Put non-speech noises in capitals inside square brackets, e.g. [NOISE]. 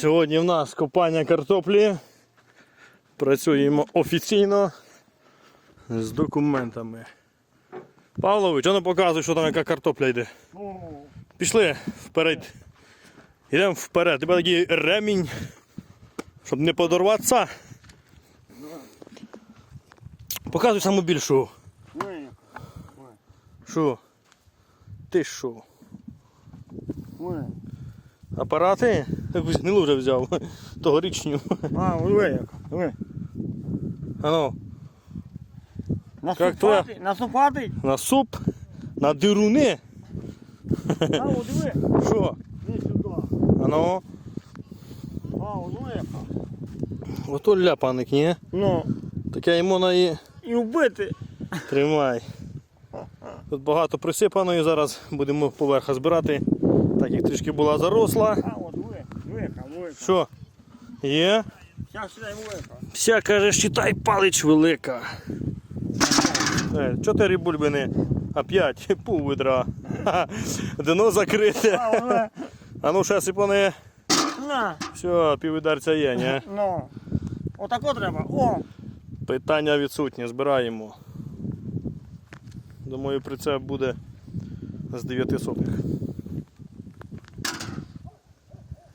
Сьогодні в нас копання картоплі. Працюємо офіційно з документами. Павлович, а ну показуй, що там яка картопля йде. Пішли вперед. Йдемо вперед. Тебе такий ремінь, щоб не подорватися. Показуй саму більшу. Що? Ти що? Апарати? Якусь гнилу вже взяв. [LAUGHS] Тогорічню. А, ви як? Ви. Ану, Насупатий? Насупатий? на суп, на дируни. А, от. Що? Іди сюди. Ану, А, ви яка. ото ляпаник, ні? Ну, Таке йому на і і вбити. тримай. Тут багато присипаної, зараз будемо поверха збирати. Так як трішки була заросла. А, от. Що? Є? Зараз сюди ви. Вся каже, считай палич велика. Е, Чотири бульбини, а п'ять [LAUGHS] пів ведра. [LAUGHS] Дно закрите. А, [LAUGHS] ну ще сипани. На, Все, піввідарця є, ні? ну. Отако треба. О, Питання відсутні, збираємо. Думаю, прицеп буде з 9 сотих.